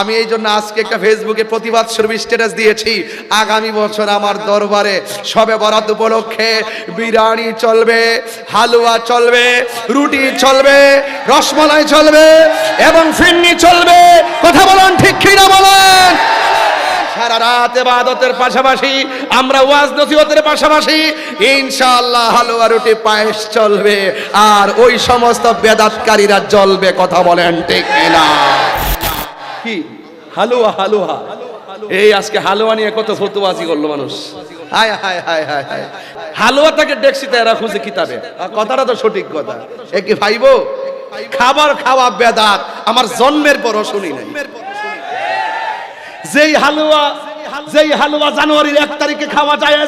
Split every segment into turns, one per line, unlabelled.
আমি এই জন্য আজকে একটা ফেসবুকে প্রতিবাদ স্বরূপ স্ট্যাটাস দিয়েছি। আগামী বছর আমার দরবারে সবে বরাত উপলক্ষে বিরিয়ানি চলবে, হালুয়া চলবে, রুটি চলবে, রসমলাই চলবে এবং ফিন্নি চলবে। কথা বলুন ঠিক কিনা বলেন? সারা রাত এবাদতের পাশাপাশি, আমরা ওয়াজ নসিহতের পাশাপাশি ইনশাআল্লাহ হালুয়া, রুটি, পায়েস চলবে। আর ওই সমস্ত বেদাতকারীরা জ্বলবে, কথা বলেন ঠিক কিনা? কি হালুয়া হালুয়া। এই আজকে হালুয়া নিয়ে কত ফতুয়াজি করল মানুষ। হায় হায় হালুয়াটাকে ডেকসিতে এরা খুঁজে কিতাবে। কথাটা তো সঠিক কথা। এ কি ভাইবো? খাবার খাওয়া বেদাত। আমার জন্মের পরও শুনি নাই। যেই হালুয়া যেই হালুয়া জানুয়ারির এক তারিখে খাওয়া যায়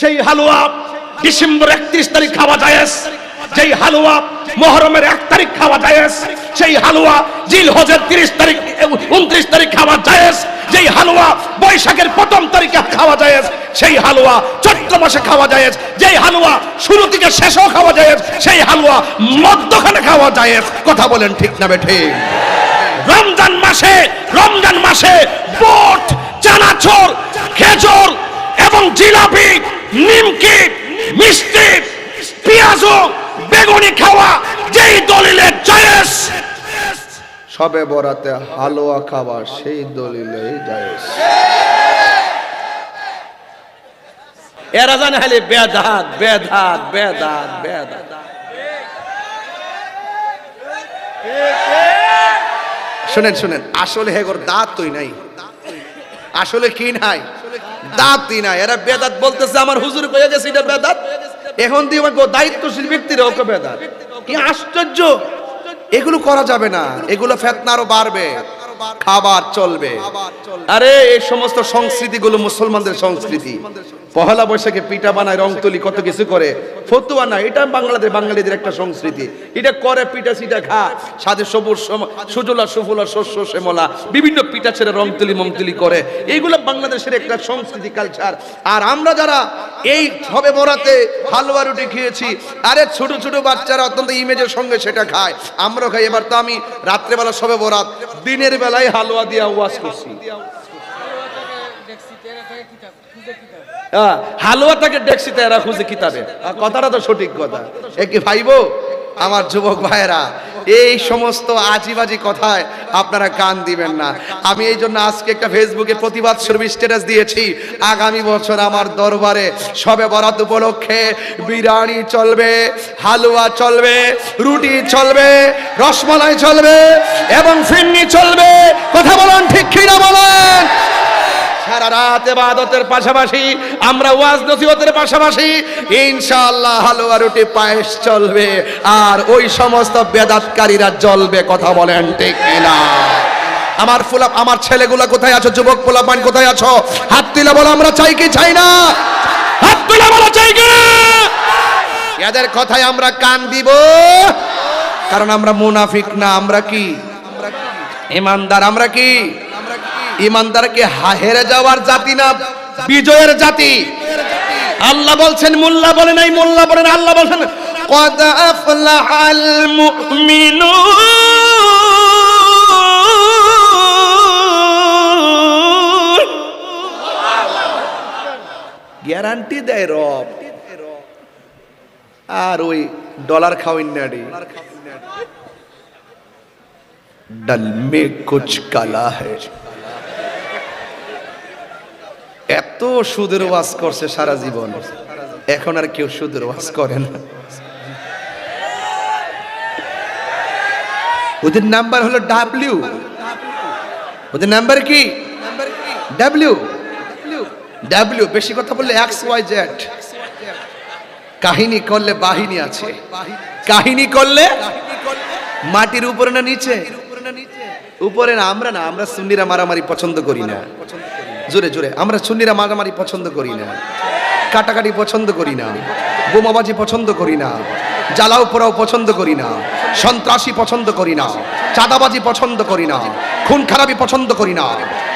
সেই হালুয়া ডিসেম্বর একত্রিশ তারিখ খাওয়া যায় যেই হালুয়া মহরমের এক তারিখ খাওয়া যায় সেই হালুয়া জিল হজের তিরিশ তারিখ, উনত্রিশ তারিখ খাওয়া যায় যেই হালুয়া বৈশাখের প্রথম তারিখে খাওয়া যায় সেই হালুয়া চৈত্র মাসে খাওয়া যায় যেই হালুয়া শুরু থেকে শেষও খাওয়া যায় সেই হালুয়া মধ্যখানে খাওয়া যায় কথা বলেন ঠিক না ঠিক রমজান মাসে রমজান মাসে বোট, চানাচুর, খেজুর এবং জিলাপি, নিমকি, মিষ্টি, পেঁয়াজু, বেগুনি খাওয়া যেই দলিলে জায়েজ সবে বরাতে হালুয়া খাওয়া সেই দলিলে জায়েজ। এরা জানে খালি বেদাত বেদাত বেদাত বেদাত। শুনেন শুনেন আসলে হেগর দাঁত তুই নাই। আসলে কি নাই? দাঁতই নাই। এরা বেদাত বলতেছে আমার হুজুর কয়ে গেছে এটা বেদাত। এখন দিয়ে দায়িত্বশীল ব্যক্তিরা ওকে বেদাত। কি আশ্চর্য! এগুলো করা যাবে না। এগুলো ফেতনা আরও বাড়বে। খাবার চলবে। আরে, এই সমস্ত সংস্কৃতিগুলো মুসলমানদের সংস্কৃতি। পহেলা বৈশাখে পিঠা বানায়, রং তুলি, কত কিছু করে। ফতুয়া না, এটা বাংলাদেশ, বাঙালিদের একটা সংস্কৃতি। এটা করে, পিঠা সিটা খা সাথে সবুজ সুজলা, সুফলা, শস্য, শ্যামলা, বিভিন্ন পিঠা ছেড়ে রং তুলি মংতুলি করে। এইগুলো বাংলাদেশের একটা সংস্কৃতি কালচার আর আমরা যারা এই হবে বরাতে হালুয়া রুটি খেয়েছি, আরে ছোট ছোট বাচ্চারা অত্যন্ত ইমেজের সঙ্গে সেটা খায়। আমরা খাই। এবার তো আমি রাত্রেবেলা সবে বরাত, দিনের বেলায় হালুয়া দিয়া ওয়াজ করছি। হ্যাঁ, হালুয়াটাকে ডেক্সিতে এরা খুঁজে কিতাবে। কথাটা তো সঠিক কথা। এ কি ভাইবো? আমার যুবক ভাইয়েরা এই সমস্ত আজিবাজি কথায় আপনারা কান দিবেন না। আমি এই জন্য আজকে একটা ফেসবুকে প্রতিবাদ স্বরূপ স্ট্যাটাস দিয়েছি। আগামী বছর আমার দরবারে সবে বরাত উপলক্ষে বিরিয়ানি চলবে হালুয়া চলবে রুটি চলবে রসমলাই চলবে এবং ফিন্নি চলবে। কথা বলুন ঠিক কিনা বলেন? সারা রাত এবাদতের পাশাপাশি, আমরা ওয়াজ নসিহতের পাশাপাশি, ইনশাআল্লাহ হালুয়া রুটি পায়েস চলবে, আর ওই সমস্ত বেদাতকারীরা জ্বলবে, কথা বলেন ঠিক না আমার ফুলা, আমার ছেলেগুলা কোথায় আছো? যুবক পোলাপান কোথায় আছো? হাত তুলে বলো, আমরা চাই কি চাই না? হাত তুলে বলো, চাই কি? এদের কথায় আমরা কান দিব, কারণ আমরা মুনাফিক না, আমরা কি? ইমানদার, আমরা কি? ইমানদারকে হেরে যাওয়ার জাতি না বিজয়ের জাতি? আল্লাহ বলছেন, মোল্লা বলে নাই, মোল্লা বলেন আল্লাহ বলছেন গ্যারান্টি দেয় রব। আর ওই ডলার খাওয়েন না রে। ডল মে কুছ কালা হ্যায়। এত সুদের ওয়াজ করছে সারা জীবন। এখন আর কেউ সুদের ওয়াজ করে না। ওদের নাম্বার হলো ডাব্লিউ ওদের নাম্বার কি? ডাব্লিউ ডাব্লিউ বেশি কথা বললে এক্স ওয়াই জেড কাহিনী করলে বাহিনী আছে। কাহিনী করলে মাটির উপরে না নিচে? উপরে না, আমরা না, আমরা সুন্নিরা মারামারি পছন্দ করি না। জোরে জোরে। আমরা সুন্নিরা মারামারি পছন্দ করি না। কাটাকাটি পছন্দ করি না। বোমাবাজি পছন্দ করি না। জ্বালাও পোড়াও পছন্দ করি না। সন্ত্রাসী পছন্দ করি না। চাঁদাবাজি পছন্দ করি না। খুন খারাপি পছন্দ করি না।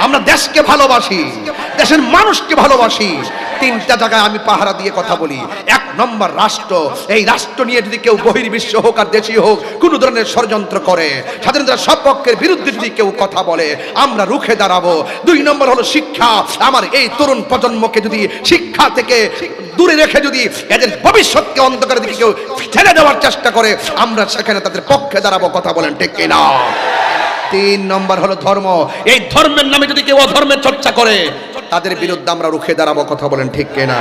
আমরা দেশকে ভালোবাসি, দেশের মানুষকে ভালোবাসি। তিনটা জায়গায় আমি পাহারা দিয়ে কথা বলি। এক নম্বর রাষ্ট্র, এই রাষ্ট্র নিয়ে যদি কেউ বহির্বিশ্ব হোক আর দেশীয় হোক, কোনো ধরনের ষড়যন্ত্র করে স্বাধীনতার সপক্ষের বিরুদ্ধে যদি কেউ কথা বলে, আমরা রুখে দাঁড়াবো। দুই নম্বর হলো শিক্ষা। আমার এই তরুণ প্রজন্মকে যদি শিক্ষা থেকে দূরে রেখে যদি এদের ভবিষ্যৎকে অন্ধকারের দিকে কেউ ঠেলে দেওয়ার চেষ্টা করে, আমরা সেখানে তাদের পক্ষে দাঁড়াবো, কথা বলেন ঠিক কিনা? তিন নম্বর হলো ধর্ম। এই ধর্মের নামে যদি কেউ অধর্মের চর্চা করে, তাদের বিরুদ্ধে আমরা রুখে দাঁড়াবো, কথা বলেন ঠিক কিনা?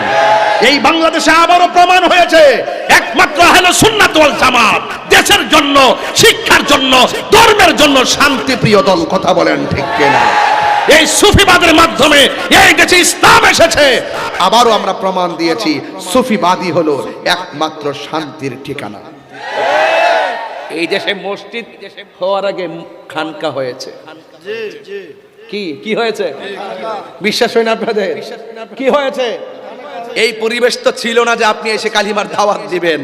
এই বাংলাদেশে আবারও প্রমাণ হয়েছে, একমাত্র হলো সুন্নাত ওয়াল জামাত, দেশের জন্য, শিক্ষার জন্য, ধর্মের জন্য শান্তিপ্রিয় দল, কথা বলেন ঠিক কিনা? এই সুফিবাদের মাধ্যমে এই দেশে ইসলাম এসেছে। আবারও আমরা প্রমাণ দিয়েছি, সুফিবাদী হলো একমাত্র শান্তির ঠিকানা। এই দেশে মসজিদ হওয়ার আগে খানকা হয়েছে। কি কি হয়েছে? বিশ্বাস হয় না আপনাদের। কি হয়েছে? এই পরিবেশ তো ছিল না যে আপনি এসে কালিমার দাওয়াত দিবেন।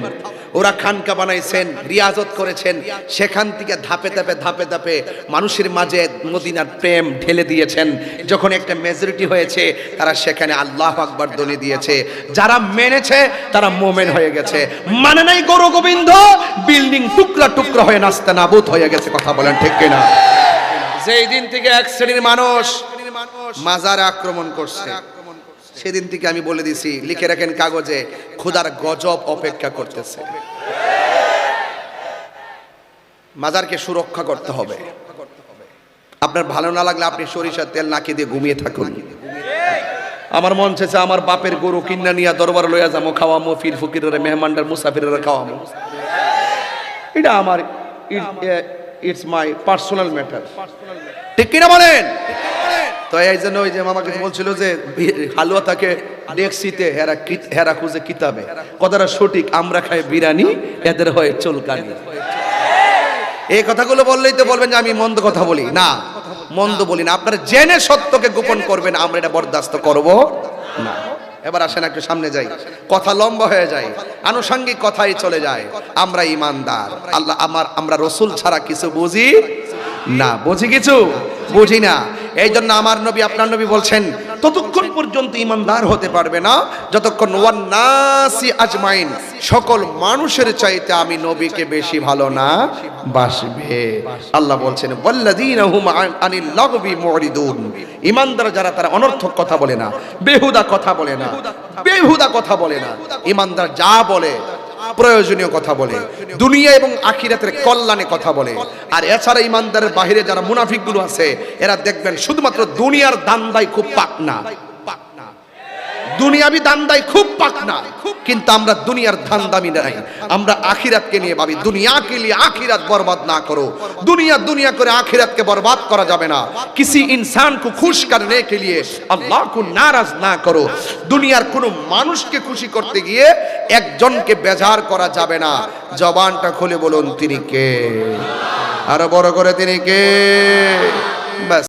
ওরা খানকা বানাইছেন, রিয়াজত করেছেন, সেখান থেকে ধাপে ধাপে ধাপে ধাপে মানুষের মাঝে মদিনার প্রেম ঢেলে দিয়েছেন। যখন একটা মেজরিটি হয়েছে, তারা সেখানে আল্লাহ আকবার দনি দিয়েছে। যারা মেনেছে, তারা মোমেন হয়ে গেছে। মানে নাই গৌর গোবিন্দ, বিল্ডিং টুকরা টুকরা হয়ে নাস্তা নাবুদ হয়ে গেছে, কথা বলেন ঠিক কিনা? যেই দিন থেকে এক শ্রেণির মানুষ মাজার আক্রমণ করছে। সেদিন থেকে আমি বলে দিছি লিখে রাখেন কাগজে, খুদার গজব অপেক্ষা করতেছে। মাজারকে সুরক্ষা করতে হবে। আপনার ভালো না লাগলে আপনি সরিষার তেল নাকি দিয়ে ঘুমিয়ে থাকুন। আমার মন চেয়েছে আমার বাপের গরু কিন্না নিয়ে দরবার লইয়া যাব খাওয়ামো, ফির ফকিরের মেহমানদার, মুসাফিরের খাওয়ামো। এটা আমার ইটস মাই পার্সোনাল ম্যাটার ঠিক কিনা বলেন? তো এই জন্য ওই যে মামাকে বলছিল যে হালুয়া থাকে ডেক্সিতে হেরা হেরা খুঁজে কিতাবে। কথাটা সঠিক, আমরা খাই বিরিয়ানি, এদের হয় চুলকানি। এই কথাগুলো বললেই তো বলবেন যে আমি মন্দ কথা বলি। না, মন্দ বলি না। আপনারা জেনে সত্যকে গোপন করবেন, আমরা এটা বরদাস্ত করব না। এবার আসেন একটু সামনে যাই। কথা লম্বা হয়ে যায়, আনুষঙ্গিক কথাই চলে যায়। আমরা ইমানদার। আল্লাহ, আমার আমরা রসুল ছাড়া কিছু বুঝি না। বুঝি কিছু? বুঝি না। এই জন্য আমার নবী, আপনার নবী বলছেন, ততক্ষণ পর্যন্ত ইমানদার হতে পারবে না। যতক্ষণ ওয়ান নাসি আজমাইন, সকল মানুষের চাইতে আমি নবীকে বেশি ভালো না বাসবে। আল্লাহ বলছেন, ওয়াল্লাযীনা হুম আন- আনিল লাগবি মুরিদুন ইমানদার যারা, তারা অনর্থক কথা বলে না, বেহুদা কথা বলে না, বেহুদা কথা বলে না। ইমানদার যা বলে প্রয়োজনীয় কথা বলে, দুনিয়া এবং আখিরাতের কল্যাণে কথা বলে। আর এছাড়া ইমানদারের বাহিরে যারা মুনাফিকগুলো আছে, এরা দেখবেন শুধুমাত্র দুনিয়ার দান্দাই খুব পাকনা দুনিয়াবি দান্দাই খুব পাকনা কিন্তু আমরা দুনিয়ার ধান দামি নাই। আমরা আখিরাতকে নিয়ে ভাবি, দুনিয়াকে নিয়ে আখিরাত বরবাদ না করো। দুনিয়া দুনিয়া করে আখিরাতকে বরবাদ করা যাবে না। কিসি ইনসান কো খুশ করনে কে লিয়ে আল্লাহ কো নারাজ না করো। দুনিয়ার কোনো মানুষকে খুশি করতে গিয়ে একজনকে বেজার করা যাবে না। জবানটা খুলে বলুন, তিনি কে? আর বড় করে, তিনি কে? ব্যাস।